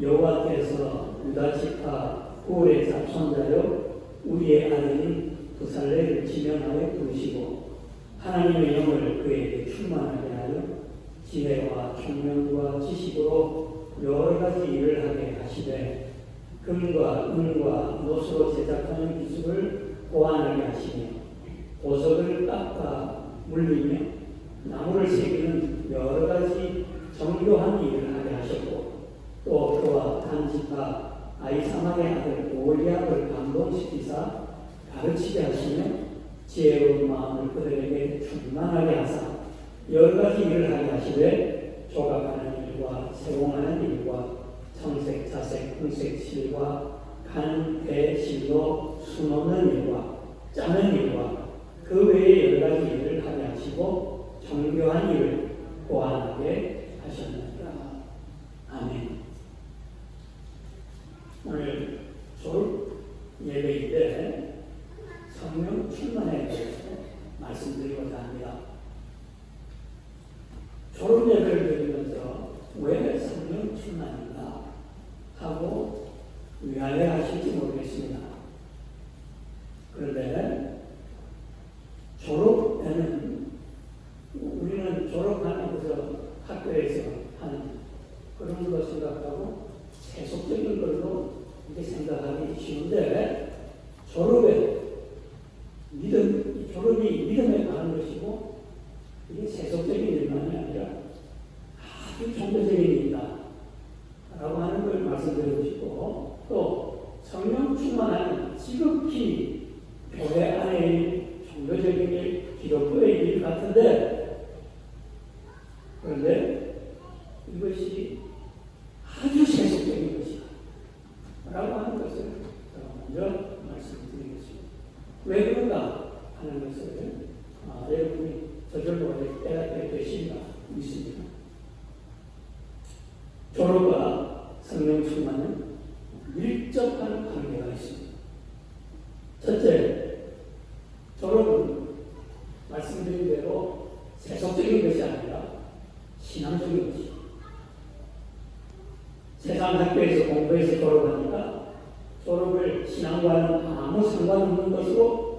여호와께서 유다 지파 후의 자손자여 우리의 아들인 부살레를 지명하여 부르시고 하나님의 영을 그에게 충만하게 하여 지혜와 총명과 지식으로 여러 가지 일을 하게 하시되 금과 은과 노수로 제작하는 기술을 보완하게 하시며 보석을 깎아 물리며 나무를 새기는 여러 가지 정교한 일을 또 그와 단지파 아이사마의 아들 오리압을 감동시키사 가르치게 하시며 지혜로운 마음을 그들에게 충만하게 하사 여러 가지 일을 하게 하시되 조각하는 일과 세공하는 일과 청색, 자색, 금색 실과 간, 배, 실로 수놓는 일과 짜는 일과 그 외에 여러 가지 일을 하게 하시고 정교한 일을 보완하게 하셨느니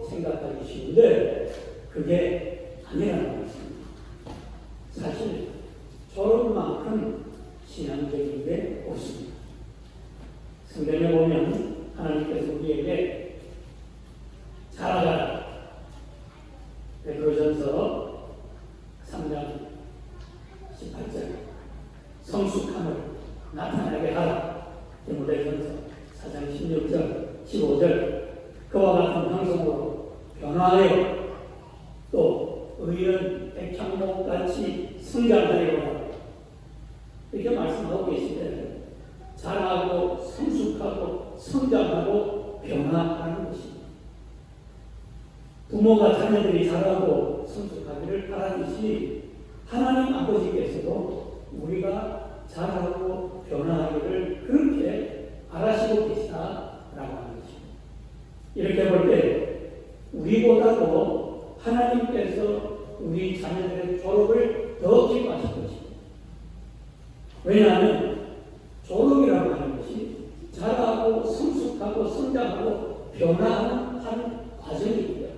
생각하기 쉬운데 그게 아니라는 것입니다. 사실 졸업만큼 신앙적인 게 없습니다. 성경에 보면 하나님께서 우리에게 자라가라 베드로전서 3장 18절 성숙함을 나타나게 하라 디모데전서 4장 16절 15절 그와 같은 방송으로 변화하여 또 의연 백향목같이 성장하려고 이렇게 말씀하고 계시되 자라고 성숙하고 성장하고 변화하는 것입니다. 부모가 자녀들이 자라고 성숙하기를 바라듯이 하나님 아버지께서도 우리가 자라고 변화하기를 그렇게 바라시고 계시다라고 하는 것입니다. 이렇게 볼 때 우리보다도 하나님께서 우리 자녀들의 졸업을 더 기뻐하실 것입니다. 왜냐하면 졸업이라고 하는 것이 자라고 성숙하고 성장하고 변화하는 한 과정이기 때문에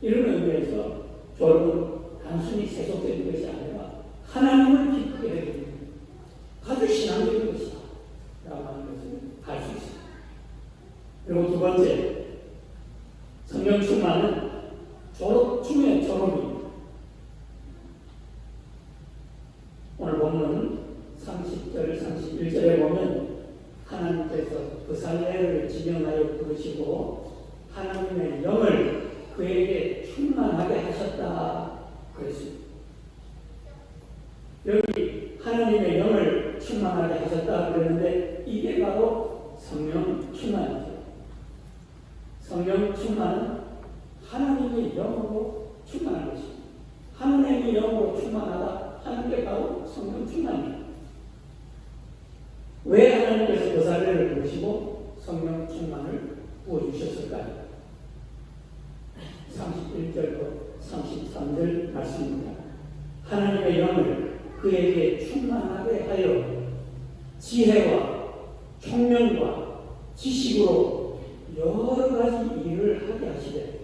이런 의미에서 졸업은 단순히 세속적인 것이 아니라 하나님을 기쁘게 해주는 아주 신앙적인 것이다 라고 하는 것을 알 수 있습니다. 그리고 두 번째 성령 충만은 졸업 중에 졸업입니다. 오늘 본문 30절, 31절에 보면 하나님께서 그 살레를 지명하여 부르시고 하나님의 영을 그에게 충만하게 하셨다 그랬습니다. 여기 하나님의 영을 충만하게 하셨다 그랬는데 이게 바로 성령 충만이죠. 성령 충만은 하나님의 영으로 충만한 것입니다. 하나님의 영으로 충만하다 하는 게 바로 성령 충만입니다. 왜 하나님께서 그 사례를 부르시고 성령 충만을 부어주셨을까요? 31절로 33절 말씀입니다. 하나님의 영을 그에게 충만하게 하여 지혜와 총명과 지식으로 여러 가지 일을 하게 하시되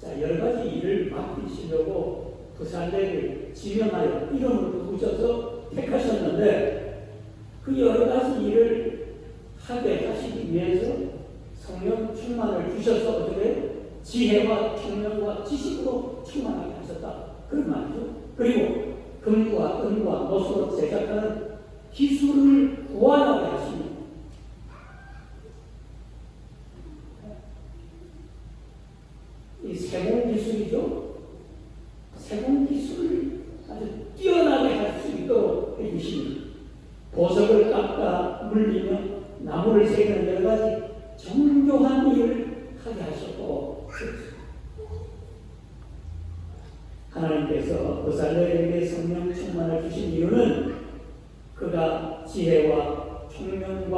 자 여러 가지 일을 맡기시려고 그 산대를 지명하여 이름을 부으셔서 택하셨는데 그 여러 가지 일을 하게 하시기 위해서 성령 충만을 주셔서 어떻게 지혜와 총명과 지식으로 충만하게 하셨다 그런 말이죠. 그리고 금과 은과 노수로 제작하는 기술을 구하게 하십니다. 이 세공 기술이죠. 세공 기술을 아주 뛰어나게 할 수 있도록 해주십니다. 보석을 깎아 물리며 나무를 새기는 여러 가지 정교한 일을 하게 하셨고 하나님께서 그살레에게 성령 충만을 주신 이유는 그가 지혜와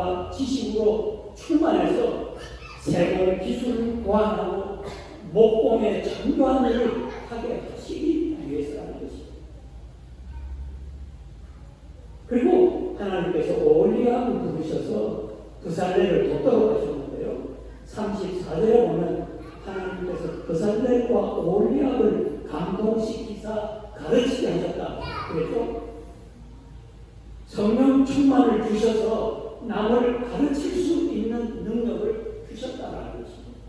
총명과 지식으로 충만해서 새로운 기술을 보완하고 목공의 정교한 일을 하게 하시기 위해서라는 것입니다. 그리고 하나님께서 올리암을 부르셔서 부살레를 돕도록 하셨는데요. 34절에 보면 하나님께서 부살레와 올리암을 감동시키사 가르치게 하셨다. 그랬죠? 성령 충만을 주셔서 남을 가르칠 수 있는 능력을 주셨다라는 것입니다.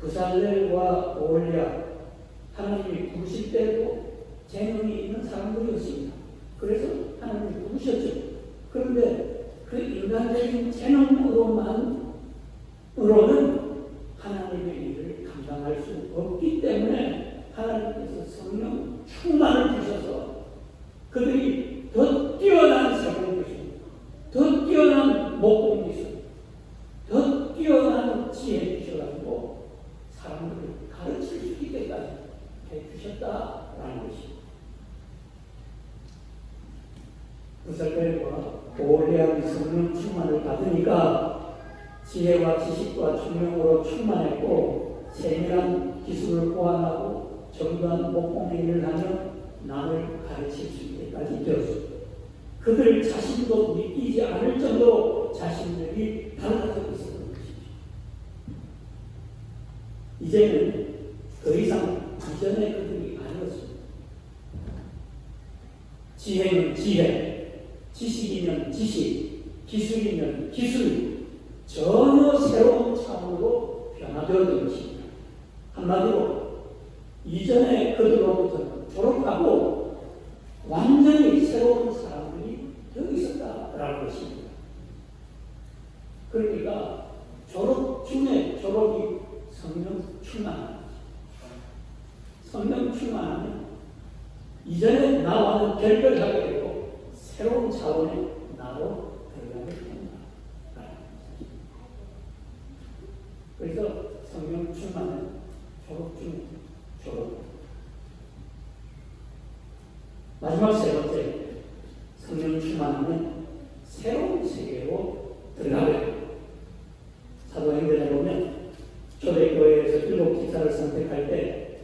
부살렐과 오올리아 하나님이 부르실 때도 재능이 있는 사람들이었습니다. 그래서 하나님이 부르셨죠. 그런데 그 인간적인 재능으로만 으로는 하나님의 일을 감당할 수 없기 때문에 하나님께서 성령 충만을 주셔서 그들이 더 뛰어난 세공 기술, 더 뛰어난 목공 기술, 더 뛰어난 지혜 주셔가지고 사람들을 가르칠 수 있게까지 해주셨다라는 것입니다. 부살벨과 오리아의 성령 충만을 받으니까 지혜와 지식과 총명으로 충만했고 세밀한 기술을 보완하고 정교한 목공의 일을 하며 남을 가르칠 수 있게까지 되었습니다. 그들 자신도 믿기지 않을 정도로 자신들이 달라져 있었던 것이죠. 이제는 더 이상 이전의 그들이 아니었습니다. 지혜는 지혜, 지식이면 지식, 기술이면 기술, 전혀 새로운 차원으로 변화되었던 것입니다. 한마디로 이전에 그들로부터 졸업하고 완전히 새로운 사람들이 여기 있었다라는 것입니다. 그러니까 졸업 중에 졸업이 성령 충만 성령 충만하면 이전에 나와는 결별하게 되고 새로운 차원의 나로 들어가게 된다. 그래서 성령 충만은 졸업 중 졸업. 마지막 세 번째, 성령 충만하면 새로운 세계로 들어가게 됩니다. 사도행전에 보면 일곱 기사를 선택할 때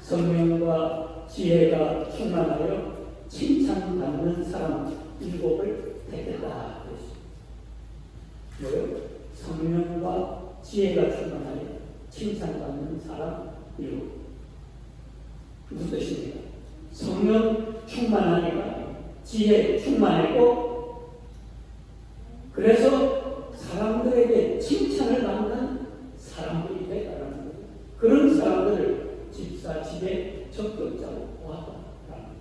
성령과 지혜가 충만하여 칭찬받는 사람 일곱을 택했다. 뭐요? 성령과 지혜가 충만하여 칭찬받는 사람 일곱. 무슨 뜻입니까? 성령 충만하니까 지혜 충만했고 그래서 사람들에게 칭찬을 받는 사람들이 되다라는 거예요. 그런 사람들을 집사 집에 적극적으로 보았다라는 거예요.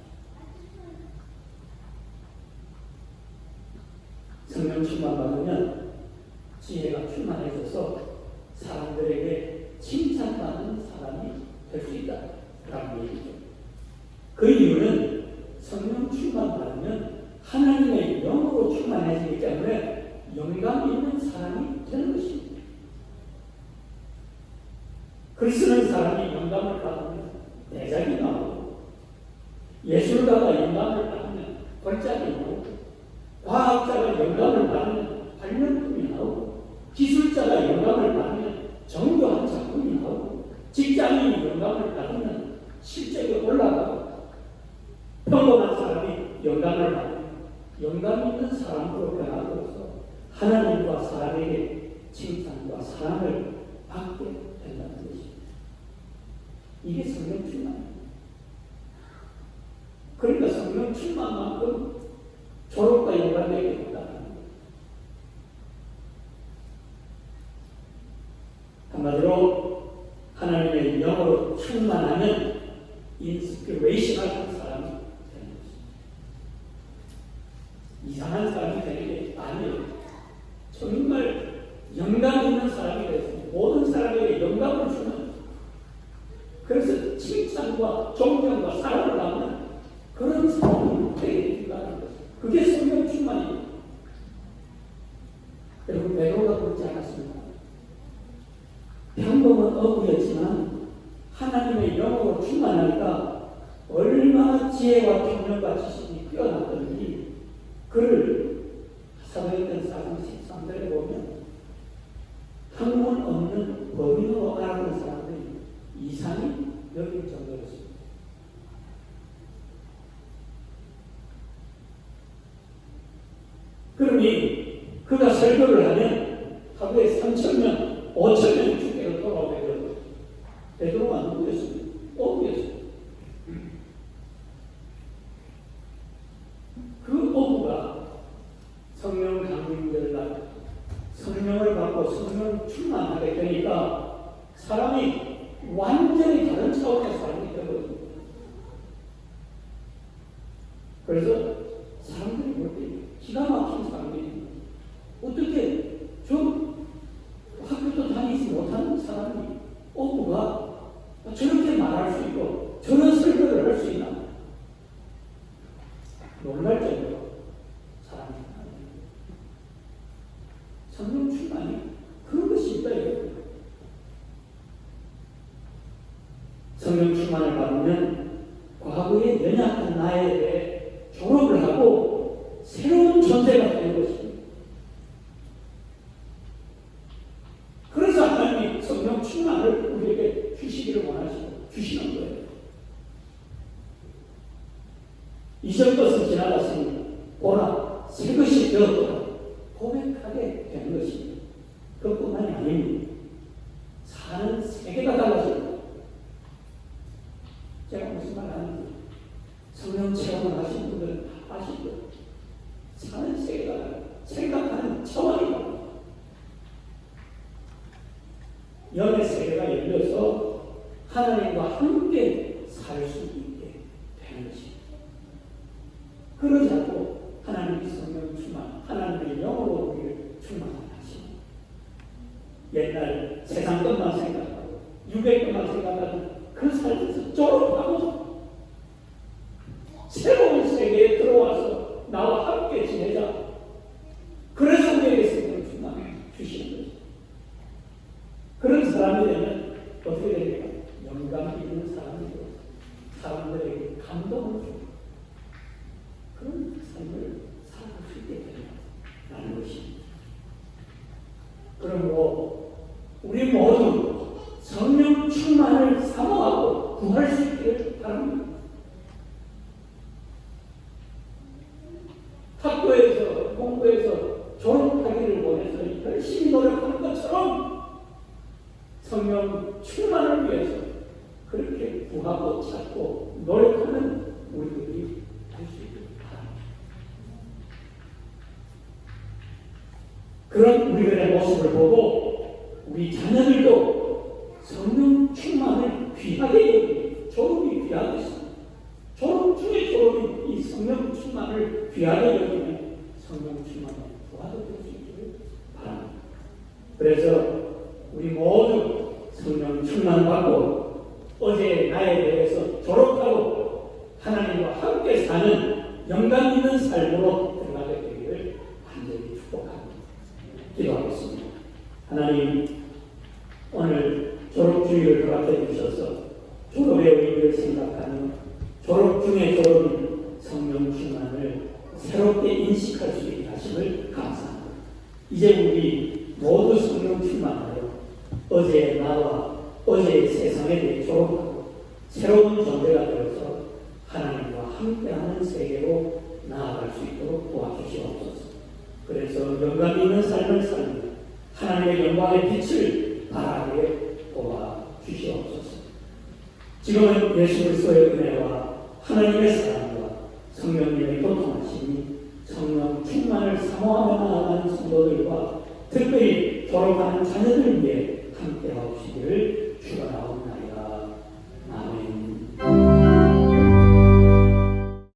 성령 충만 받으면 지혜가 충만해져서 사람들에게 칭찬받는 사람이 될 수 있다라는 얘기죠. 그 이유는 성령 충만 받으면 하나님의 영으로 충만해지기 때문에 영감 있는 사람이 되는 것입니다. 글 쓰는 사람이 영감을 받으면 대작이 나오고 예술가가 한마디로 하나님의 영으로 충만하면 인스피레이션을 그러니 그가 설교를 하면 曾经去那里。 하나님과 함께 살 수 있게 되는 것입니다. 그러자고 하나님의 성령 충만, 하나님의 영으로 우리를 충만하시고 옛날 세상 것만 생각하고 유배 것만 생각하고 학교에서 공부해서 졸업하기를 원해서 열심히 노력하는 것처럼 성령 충만을 위해서 그렇게 구하고 찾고 노력하는 우리들이 될 수 있도록 바랍니다. 그런 우리들의 모습을 보고 오늘 졸업주의를 가르쳐 주셔서 졸업의 의미를 생각하는 졸업 중에 졸업은 성령 충만을 새롭게 인식할 수 있게 하심을 감사합니다. 이제 우리 모두 성령 충만하여 어제의 나와 어제의 세상에 대해 졸업하고 새로운 존재가 되어서 하나님과 함께하는 세계로 나아갈 수 있도록 도와주시옵소서. 그래서 영감 있는 삶을 살며 하나님의 영광의 빛을 지금은 예수 그리스도의 은혜와 하나님의 사랑과 성령님의 교통하심이 성령 충만을 사모하며 나아가는 성도들과 특별히 졸업하는 자녀들